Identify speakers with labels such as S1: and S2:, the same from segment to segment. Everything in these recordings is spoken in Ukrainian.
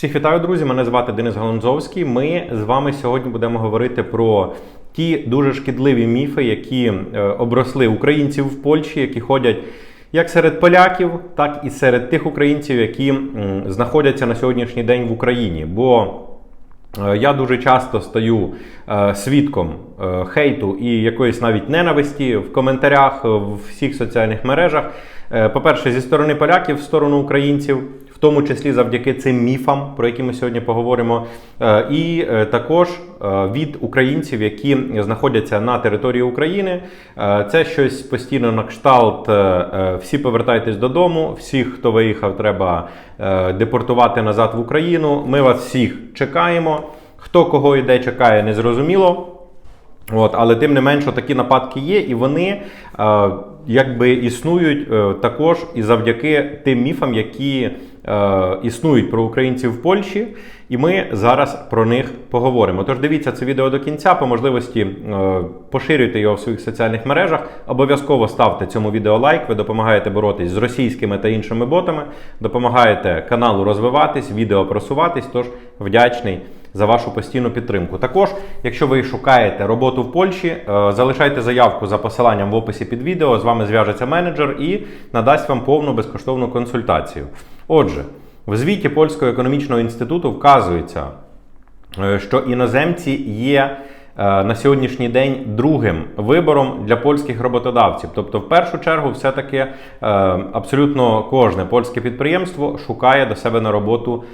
S1: Всіх вітаю, друзі! Мене звати Денис Галанзовський. Ми з вами сьогодні будемо говорити про ті дуже шкідливі міфи, які е, обросли українців в Польщі, які ходять як серед поляків, так і серед тих українців, які знаходяться на сьогоднішній день в Україні. Бо Е, Я дуже часто стаю е, свідком хейту і якоїсь навіть ненависті в коментарях в всіх соціальних мережах. По-перше, зі сторони поляків, в сторону українців, тому числі завдяки цим міфам, про які ми сьогодні поговоримо. Е, І е, також е, від українців, які знаходяться на території України. Це щось постійно на кшталт. Всі повертайтесь додому, всіх, хто виїхав, треба депортувати назад в Україну. Ми вас всіх чекаємо. Хто кого і де чекає, не зрозуміло. От, але тим не менше такі нападки є, і вони е, якби існують е, також і завдяки тим міфам, які е, існують про українців в Польщі. І ми зараз про них поговоримо. Тож дивіться це відео до кінця, по можливості е, поширюйте його в своїх соціальних мережах. Обов'язково ставте цьому відео лайк. Ви допомагаєте боротись з російськими та іншими ботами, допомагаєте каналу розвиватись, відео просуватись. Тож вдячний за вашу постійну підтримку. Також, якщо ви шукаєте роботу в Польщі, е, залишайте заявку за посиланням в описі під відео. З вами зв'яжеться менеджер і надасть вам повну безкоштовну консультацію. Отже, в звіті Польського економічного інституту вказується, е, що іноземці є. е, На сьогоднішній день другим вибором для польських роботодавців. Тобто, в першу чергу, все-таки е, абсолютно кожне польське підприємство шукає до себе на роботу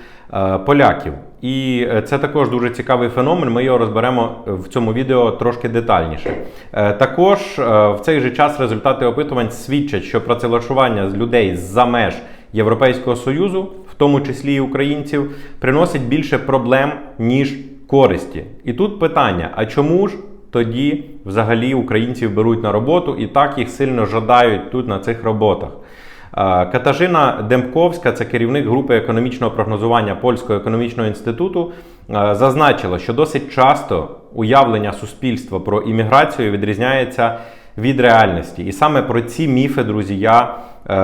S1: поляків. І е, це також дуже цікавий феномен. Ми його розберемо в цьому відео трошки детальніше. Е, Також е, в цей же час результати опитувань свідчать, що працевлаштування людей з-за меж Європейського Союзу, в тому числі і українців, приносить більше проблем, ніж користі. І тут питання: а чому ж тоді взагалі українців беруть на роботу і так їх сильно жадають тут на цих роботах? Катажина Демковська, це керівник групи економічного прогнозування Польського економічного інституту, зазначила, що досить часто уявлення суспільства про імміграцію відрізняється від реальності. І саме про ці міфи, друзі, я е,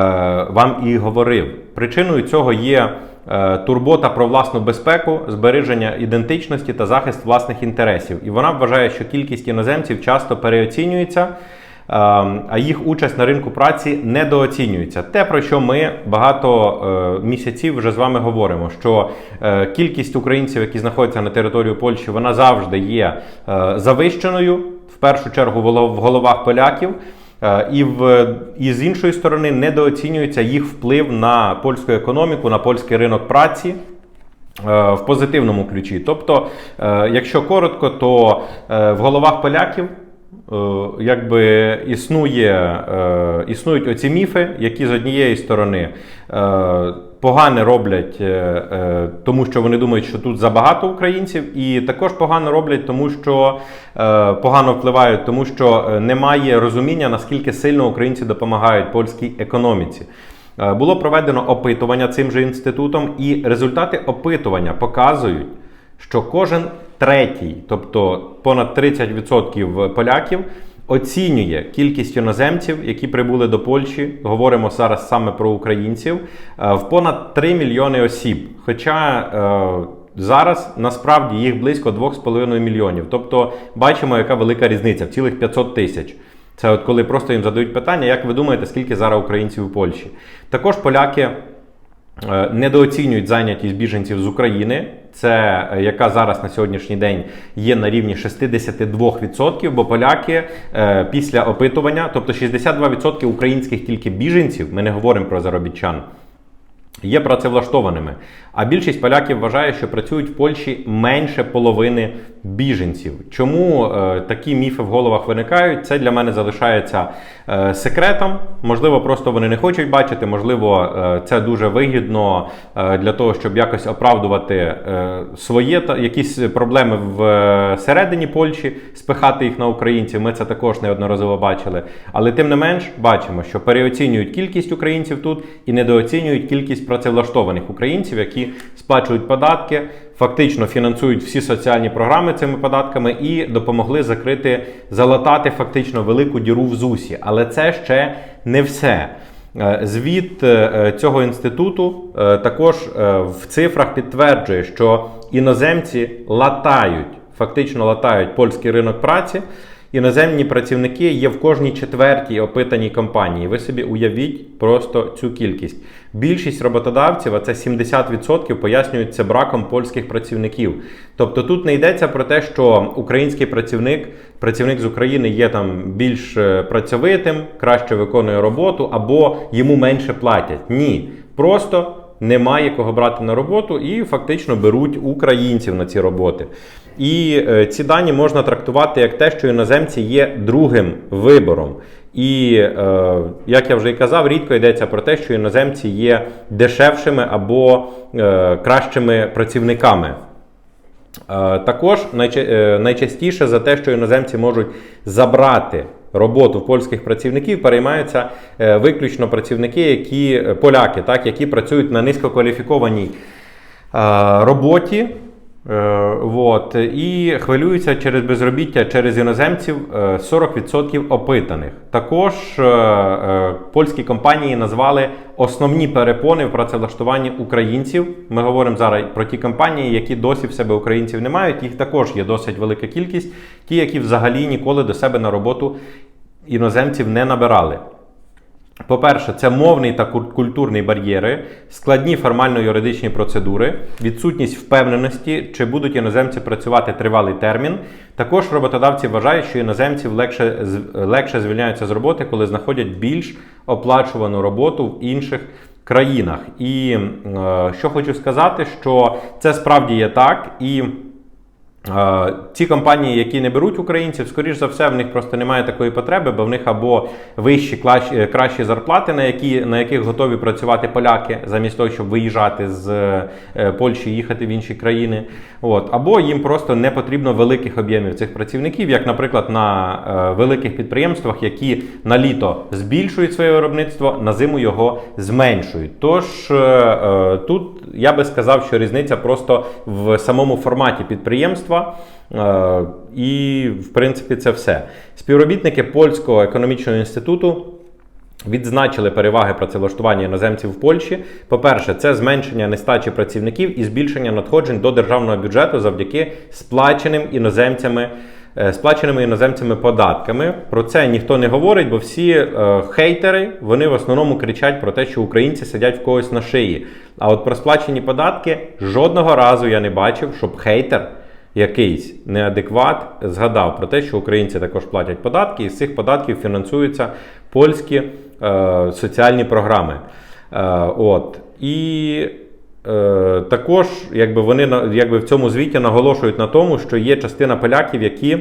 S1: вам і говорив. Причиною цього є е, турбота про власну безпеку, збереження ідентичності та захист власних інтересів. І вона вважає, що кількість іноземців часто переоцінюється. Е, А їх участь на ринку праці недооцінюється. Те, про що ми багато е, місяців вже з вами говоримо, що е, кількість українців, які знаходяться на території Польщі, вона завжди є е, завищеною, в першу чергу в головах поляків. І, в, і з іншої сторони недооцінюється їх вплив на польську економіку, на польський ринок праці. В позитивному ключі. Тобто, якщо коротко, то в головах поляків якби існує, е, існують оці міфи, які з однієї сторони е, погано роблять, е, е, тому що вони думають, що тут забагато українців, і також погано роблять, тому що е, погано впливають, тому що е, немає розуміння, наскільки сильно українці допомагають польській економіці. Е, Було проведено опитування цим же інститутом, і результати опитування показують, що кожен третій, тобто понад 30% поляків, оцінює кількість іноземців, які прибули до Польщі. Говоримо зараз саме про українців, е, в понад 3 мільйони осіб. Хоча е, зараз насправді їх близько 2,5 мільйонів. Тобто бачимо, яка велика різниця в цілих 500 тисяч. Це от коли просто їм задають питання, як ви думаєте, скільки зараз українців у Польщі? Також поляки недооцінюють зайнятість біженців з України. Це е, яка зараз на сьогоднішній день є на рівні 62%, бо поляки е, після опитування, тобто 62% українських тільки біженців, ми не говоримо про заробітчан, є працевлаштованими. А більшість поляків вважає, що працюють в Польщі менше половини біженців. Чому е, такі міфи в головах виникають? Це для мене залишається е, секретом. Можливо, просто вони не хочуть бачити, можливо, е, це дуже вигідно е, для того, щоб якось оправдувати е, своє та якісь проблеми всередині Польщі, спихати їх на українців. Ми це також неодноразово бачили. Але тим не менш бачимо, що переоцінюють кількість українців тут і недооцінюють кількість працевлаштованих українців, які сплачують податки, фактично фінансують всі соціальні програми цими податками і допомогли закрити, залатати фактично велику діру в ЗУСі. Але це ще не все. Е, Звіт е, цього інституту е, також в цифрах підтверджує, що іноземці латають, фактично латають польський ринок праці. Іноземні працівники є в кожній четвертій опитаній компанії. Ви собі уявіть просто цю кількість. Більшість роботодавців, а це 70%, пояснюють це браком польських працівників. Тобто тут не йдеться про те, що український працівник, працівник з України є там більш е, працьовитим, краще виконує роботу або йому менше платять. Ні, просто немає кого брати на роботу і фактично беруть українців на ці роботи. І е, ці дані можна трактувати як те, що іноземці є другим вибором. І е, як я вже і казав, рідко йдеться про те, що іноземці є дешевшими або е, кращими працівниками. Е, Також е, найчастіше за те, що іноземці можуть забрати роботу польських працівників, переймаються е, виключно працівники, які е, поляки, так, які працюють на низькокваліфікованій е, роботі. Е, Вот, і хвилюються через безробіття через іноземців е, 40% опитаних. Також е, е, польські компанії назвали основні перепони в працевлаштуванні українців. Ми говоримо зараз про ті компанії, які досі в себе українців не мають. Їх також є досить велика кількість. Ті, які взагалі ніколи до себе на роботу іноземців не набирали. По-перше, це мовний та куль- культурні бар'єри, складні формально-юридичні процедури, відсутність впевненості, чи будуть іноземці працювати тривалий термін. Також роботодавці вважають, що іноземців легше, легше звільняються з роботи, коли знаходять більш оплачувану роботу в інших країнах. І е, що хочу сказати, що це справді є так. І Е, Ці компанії, які не беруть українців, скоріш за все, в них просто немає такої потреби, бо в них або вищі е, кращі зарплати, на які на яких готові працювати поляки, замість того, щоб виїжджати з е, Польщі і їхати в інші країни. От або їм просто не потрібно великих об'ємів цих працівників, як, наприклад, на е, великих підприємствах, які на літо збільшують своє виробництво, на зиму його зменшують. Тож е, е, тут я би сказав, що різниця просто в самому форматі підприємства. Е, І, в принципі, це все. Співробітники Польського економічного інституту відзначили переваги працевлаштування іноземців в Польщі. По-перше, це зменшення нестачі працівників і збільшення надходжень до державного бюджету завдяки сплаченим іноземцями. е, Сплаченими іноземцями податками про це ніхто не говорить, бо всі е, хейтери вони в основному кричать про те, що українці сидять в когось на шиї. А от про сплачені податки жодного разу я не бачив, щоб хейтер якийсь неадекват згадав про те, що українці також платять податки, і з цих податків фінансуються польські е, соціальні програми. Е, от. І е, також якби вони якби в цьому звіті наголошують на тому, що є частина поляків, які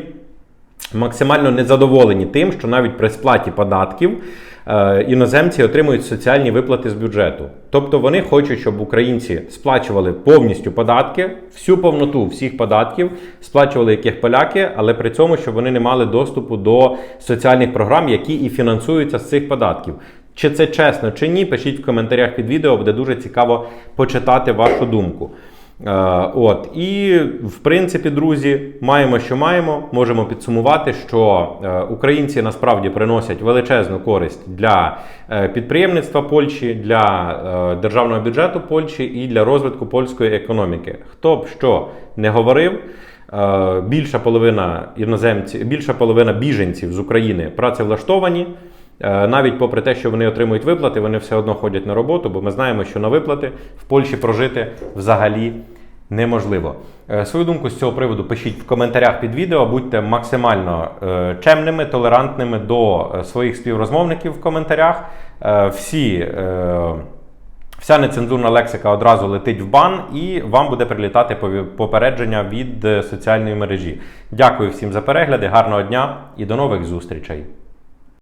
S1: максимально незадоволені тим, що навіть при сплаті податків е, іноземці отримують соціальні виплати з бюджету. Тобто вони хочуть, щоб українці сплачували повністю податки, всю повноту всіх податків, сплачували яких поляки, але при цьому, щоб вони не мали доступу до соціальних програм, які і фінансуються з цих податків. Чи це чесно, чи ні? Пишіть в коментарях під відео, буде дуже цікаво почитати вашу думку. Е, От і в принципі, друзі, маємо, що маємо. Можемо підсумувати, що е, українці насправді приносять величезну користь для е, підприємництва Польщі, для державного бюджету Польщі і для розвитку польської економіки. Хто б що не говорив. Більша половина іноземців, більша половина біженців з України працевлаштовані. Е, Навіть попри те, що вони отримують виплати, вони все одно ходять на роботу, бо ми знаємо, що на виплати в Польщі прожити взагалі неможливо. Е, Свою думку з цього приводу пишіть в коментарях під відео, будьте максимально е, чемними, толерантними до своїх співрозмовників в коментарях. Всі. Вся нецензурна лексика одразу летить в бан, і вам буде прилітати попередження від соціальної мережі. Дякую всім за перегляди, гарного дня і до нових зустрічей!